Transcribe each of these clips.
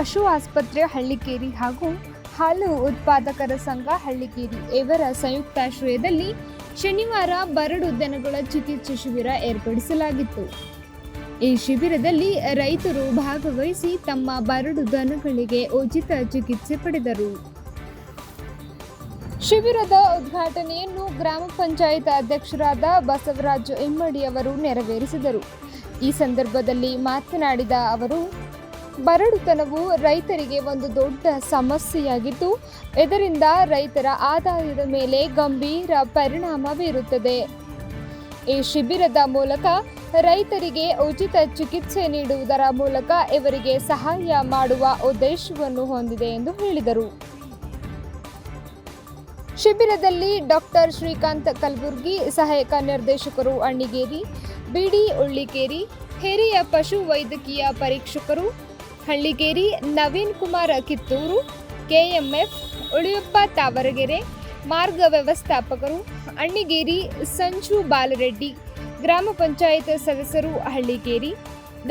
ಪಶು ಆಸ್ಪತ್ರೆ ಹಳ್ಳಿಕೇರಿ ಹಾಗೂ ಹಾಲು ಉತ್ಪಾದಕರ ಸಂಘ ಹಳ್ಳಿಕೇರಿ. ಇವರ ಸಂಯುಕ್ತಾಶ್ರಯದಲ್ಲಿ ಶನಿವಾರ ಬರಡು ದನಗಳ ಚಿಕಿತ್ಸೆ ಶಿಬಿರ ಏರ್ಪಡಿಸಲಾಗಿತ್ತು. ಈ ಶಿಬಿರದಲ್ಲಿ ರೈತರು ಭಾಗವಹಿಸಿ ತಮ್ಮ ಬರಡು ದನಗಳಿಗೆ ಉಚಿತ ಚಿಕಿತ್ಸೆ ಪಡೆದರು. ಶಿಬಿರದ ಉದ್ಘಾಟನೆಯನ್ನು ಗ್ರಾಮ ಪಂಚಾಯತ್ ಅಧ್ಯಕ್ಷರಾದ ಬಸವರಾಜ್ ಇಮ್ಮಡಿ ಅವರು ನೆರವೇರಿಸಿದರು. ಈ ಸಂದರ್ಭದಲ್ಲಿ ಮಾತನಾಡಿದ ಅವರು ಬರಡುತನವು ರೈತರಿಗೆ ಒಂದು ದೊಡ್ಡ ಸಮಸ್ಯೆಯಾಗಿದ್ದು ಇದರಿಂದ ರೈತರ ಆದಾಯದ ಮೇಲೆ ಗಂಭೀರ ಪರಿಣಾಮ ಬೀರುತ್ತದೆ. ಈ ಶಿಬಿರದ ಮೂಲಕ ರೈತರಿಗೆ ಉಚಿತ ಚಿಕಿತ್ಸೆ ನೀಡುವುದರ ಮೂಲಕ ಇವರಿಗೆ ಸಹಾಯ ಮಾಡುವ ಉದ್ದೇಶವನ್ನು ಹೊಂದಿದೆ ಎಂದು ಹೇಳಿದರು. ಶಿಬಿರದಲ್ಲಿ ಡಾಕ್ಟರ್ ಶ್ರೀಕಾಂತ್ ಕಲಬುರ್ಗಿ, ಸಹಾಯಕ ನಿರ್ದೇಶಕರು ಅಣ್ಣಿಗೇರಿ ಬಿಡಿ ಉಳ್ಳಿಕೇರಿ, ಹಿರಿಯ ಪಶು ವೈದ್ಯಕೀಯ ಪರೀಕ್ಷಕರು ಹಳ್ಳಿಗೇರಿ ನವೀನ್ ಕುಮಾರ್ ಕಿತ್ತೂರು, ಕೆಎಂಎಫ್ ಉಳಿಯಪ್ಪ ತಾವರಗೆರೆ, ಮಾರ್ಗ ವ್ಯವಸ್ಥಾಪಕರು ಅಣ್ಣಿಗೇರಿ ಸಂಜು ಬಾಲರೆಡ್ಡಿ, ಗ್ರಾಮ ಪಂಚಾಯತ್ ಸದಸ್ಯರು ಹಳ್ಳಿಗೇರಿ,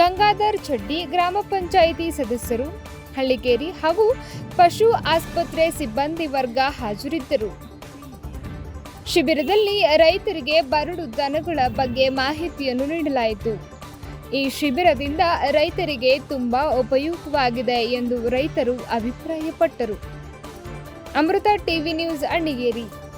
ಗಂಗಾಧರ್ ಚಡ್ಡಿ ಗ್ರಾಮ ಪಂಚಾಯಿತಿ ಸದಸ್ಯರು ಹಳ್ಳಿಕೇರಿ ಹಾಗೂ ಪಶು ಆಸ್ಪತ್ರೆ ಸಿಬ್ಬಂದಿ ವರ್ಗ ಹಾಜರಿದ್ದರು. ಶಿಬಿರದಲ್ಲಿ ರೈತರಿಗೆ ಬರಡು ದನಗಳ ಬಗ್ಗೆ ಮಾಹಿತಿಯನ್ನು ನೀಡಲಾಯಿತು. ಈ ಶಿಬಿರದಿಂದ ರೈತರಿಗೆ ತುಂಬಾ ಉಪಯುಕ್ತವಾಗಿದೆ ಎಂದು ರೈತರು ಅಭಿಪ್ರಾಯಪಟ್ಟರು. Amrita TV news Annigeri.